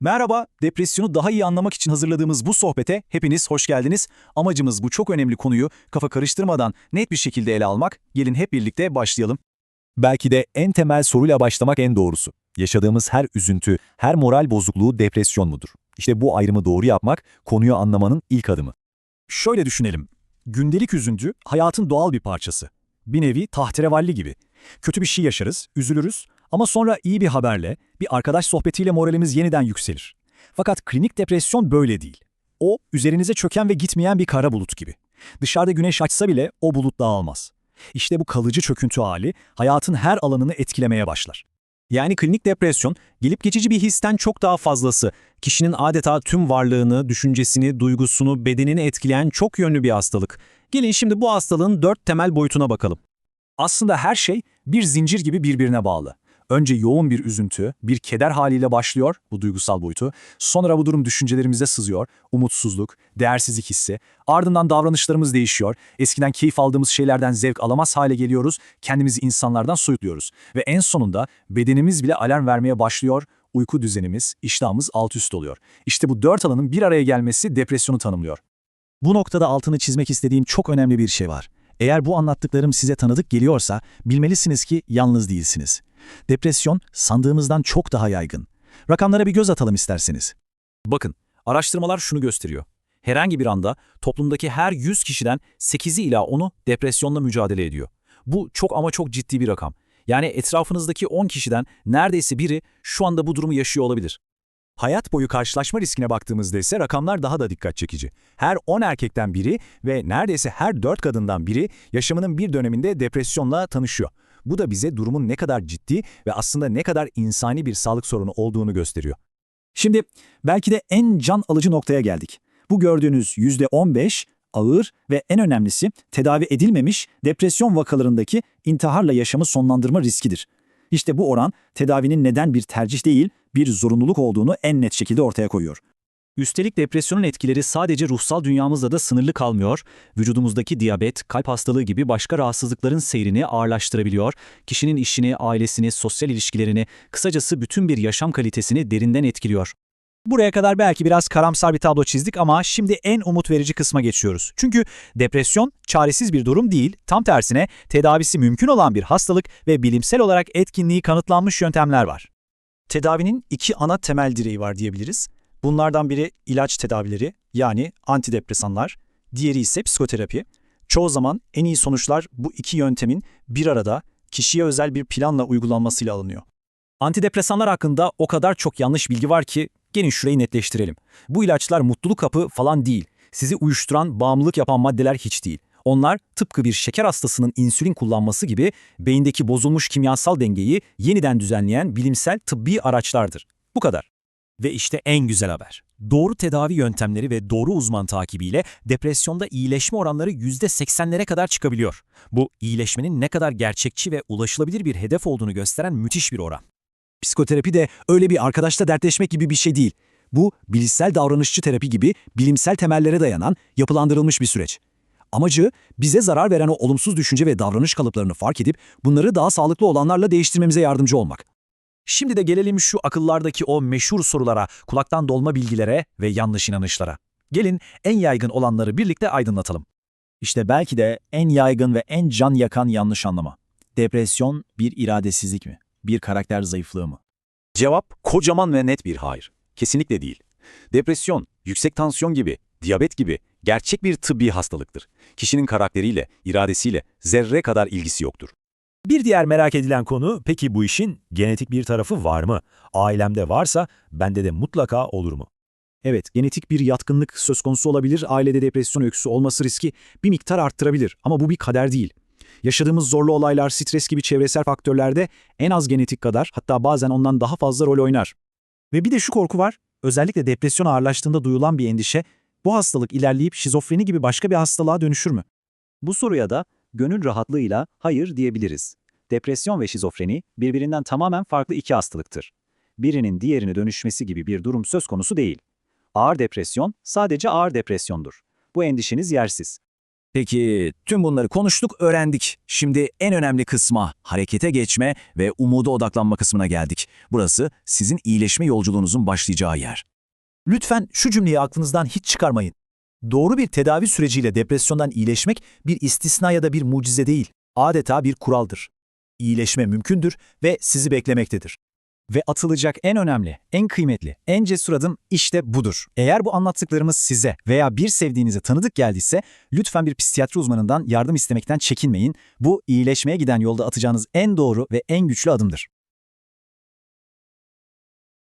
Merhaba, depresyonu daha iyi anlamak için hazırladığımız bu sohbete hepiniz hoş geldiniz. Amacımız bu çok önemli konuyu kafa karıştırmadan net bir şekilde ele almak. Gelin hep birlikte başlayalım. Belki de en temel soruyla başlamak en doğrusu. Yaşadığımız her üzüntü, her moral bozukluğu depresyon mudur? İşte bu ayrımı doğru yapmak, konuyu anlamanın ilk adımı. Şöyle düşünelim. Gündelik üzüntü hayatın doğal bir parçası. Bir nevi tahterevalli gibi. Kötü bir şey yaşarız, üzülürüz ama sonra iyi bir haberle, bir arkadaş sohbetiyle moralimiz yeniden yükselir. Fakat klinik depresyon böyle değil. O, üzerinize çöken ve gitmeyen bir kara bulut gibi. Dışarıda güneş açsa bile o bulut dağılmaz. İşte bu kalıcı çöküntü hali hayatın her alanını etkilemeye başlar. Yani klinik depresyon, gelip geçici bir histen çok daha fazlası. Kişinin adeta tüm varlığını, düşüncesini, duygusunu, bedenini etkileyen çok yönlü bir hastalık. Gelin şimdi bu hastalığın dört temel boyutuna bakalım. Aslında her şey bir zincir gibi birbirine bağlı. Önce yoğun bir üzüntü, bir keder haliyle başlıyor bu duygusal boyutu. Sonra bu durum düşüncelerimize sızıyor, umutsuzluk, değersizlik hissi. Ardından davranışlarımız değişiyor. Eskiden keyif aldığımız şeylerden zevk alamaz hale geliyoruz, kendimizi insanlardan soyutluyoruz. Ve en sonunda bedenimiz bile alarm vermeye başlıyor, uyku düzenimiz, iştahımız alt üst oluyor. İşte bu dört alanın bir araya gelmesi depresyonu tanımlıyor. Bu noktada altını çizmek istediğim çok önemli bir şey var. Eğer bu anlattıklarım size tanıdık geliyorsa bilmelisiniz ki yalnız değilsiniz. Depresyon sandığımızdan çok daha yaygın. Rakamlara bir göz atalım isterseniz. Bakın, araştırmalar şunu gösteriyor. Herhangi bir anda toplumdaki her 100 kişiden 8'i ila 10'u depresyonla mücadele ediyor. Bu çok ama çok ciddi bir rakam. Yani etrafınızdaki 10 kişiden neredeyse biri şu anda bu durumu yaşıyor olabilir. Hayat boyu karşılaşma riskine baktığımızda ise rakamlar daha da dikkat çekici. Her 10 erkekten biri ve neredeyse her 4 kadından biri yaşamının bir döneminde depresyonla tanışıyor. Bu da bize durumun ne kadar ciddi ve aslında ne kadar insani bir sağlık sorunu olduğunu gösteriyor. Şimdi belki de en can alıcı noktaya geldik. Bu gördüğünüz %15 ağır ve en önemlisi tedavi edilmemiş depresyon vakalarındaki intiharla yaşamı sonlandırma riskidir. İşte bu oran tedavinin neden bir tercih değil, bir zorunluluk olduğunu en net şekilde ortaya koyuyor. Üstelik depresyonun etkileri sadece ruhsal dünyamızda da sınırlı kalmıyor. Vücudumuzdaki diyabet, kalp hastalığı gibi başka rahatsızlıkların seyrini ağırlaştırabiliyor. Kişinin işini, ailesini, sosyal ilişkilerini, kısacası bütün bir yaşam kalitesini derinden etkiliyor. Buraya kadar belki biraz karamsar bir tablo çizdik ama şimdi en umut verici kısma geçiyoruz. Çünkü depresyon çaresiz bir durum değil, tam tersine tedavisi mümkün olan bir hastalık ve bilimsel olarak etkinliği kanıtlanmış yöntemler var. Tedavinin iki ana temel direği var diyebiliriz. Bunlardan biri ilaç tedavileri yani antidepresanlar, diğeri ise psikoterapi. Çoğu zaman en iyi sonuçlar bu iki yöntemin bir arada kişiye özel bir planla uygulanmasıyla alınıyor. Antidepresanlar hakkında o kadar çok yanlış bilgi var ki gelin şurayı netleştirelim. Bu ilaçlar mutluluk kapı falan değil. Sizi uyuşturan, bağımlılık yapan maddeler hiç değil. Onlar tıpkı bir şeker hastasının insülin kullanması gibi beyindeki bozulmuş kimyasal dengeyi yeniden düzenleyen bilimsel tıbbi araçlardır. Bu kadar. Ve işte en güzel haber. Doğru tedavi yöntemleri ve doğru uzman takibiyle depresyonda iyileşme oranları %80'lere kadar çıkabiliyor. Bu iyileşmenin ne kadar gerçekçi ve ulaşılabilir bir hedef olduğunu gösteren müthiş bir oran. Psikoterapi de öyle bir arkadaşla dertleşmek gibi bir şey değil. Bu bilişsel davranışçı terapi gibi bilimsel temellere dayanan yapılandırılmış bir süreç. Amacı bize zarar veren o olumsuz düşünce ve davranış kalıplarını fark edip bunları daha sağlıklı olanlarla değiştirmemize yardımcı olmak. Şimdi de gelelim şu akıllardaki o meşhur sorulara, kulaktan dolma bilgilere ve yanlış inanışlara. Gelin en yaygın olanları birlikte aydınlatalım. İşte belki de en yaygın ve en can yakan yanlış anlama. Depresyon bir iradesizlik mi? Bir karakter zayıflığı mı? Cevap kocaman ve net bir hayır. Kesinlikle değil. Depresyon, yüksek tansiyon gibi, diyabet gibi gerçek bir tıbbi hastalıktır. Kişinin karakteriyle, iradesiyle zerre kadar ilgisi yoktur. Bir diğer merak edilen konu, peki bu işin genetik bir tarafı var mı? Ailemde varsa bende de mutlaka olur mu? Evet, genetik bir yatkınlık söz konusu olabilir, ailede depresyon öyküsü olması riski bir miktar arttırabilir ama bu bir kader değil. Yaşadığımız zorlu olaylar, stres gibi çevresel faktörlerde en az genetik kadar hatta bazen ondan daha fazla rol oynar. Ve bir de şu korku var, özellikle depresyon ağırlaştığında duyulan bir endişe, bu hastalık ilerleyip şizofreni gibi başka bir hastalığa dönüşür mü? Bu soruya da gönül rahatlığıyla hayır diyebiliriz. Depresyon ve şizofreni birbirinden tamamen farklı iki hastalıktır. Birinin diğerini dönüşmesi gibi bir durum söz konusu değil. Ağır depresyon sadece ağır depresyondur. Bu endişeniz yersiz. Peki tüm bunları konuştuk, öğrendik. Şimdi en önemli kısma, harekete geçme ve umuda odaklanma kısmına geldik. Burası sizin iyileşme yolculuğunuzun başlayacağı yer. Lütfen şu cümleyi aklınızdan hiç çıkarmayın. Doğru bir tedavi süreciyle depresyondan iyileşmek bir istisna ya da bir mucize değil, adeta bir kuraldır. İyileşme mümkündür ve sizi beklemektedir. Ve atılacak en önemli, en kıymetli, en cesur adım işte budur. Eğer bu anlattıklarımız size veya bir sevdiğinize tanıdık geldiyse lütfen bir psikiyatri uzmanından yardım istemekten çekinmeyin. Bu iyileşmeye giden yolda atacağınız en doğru ve en güçlü adımdır.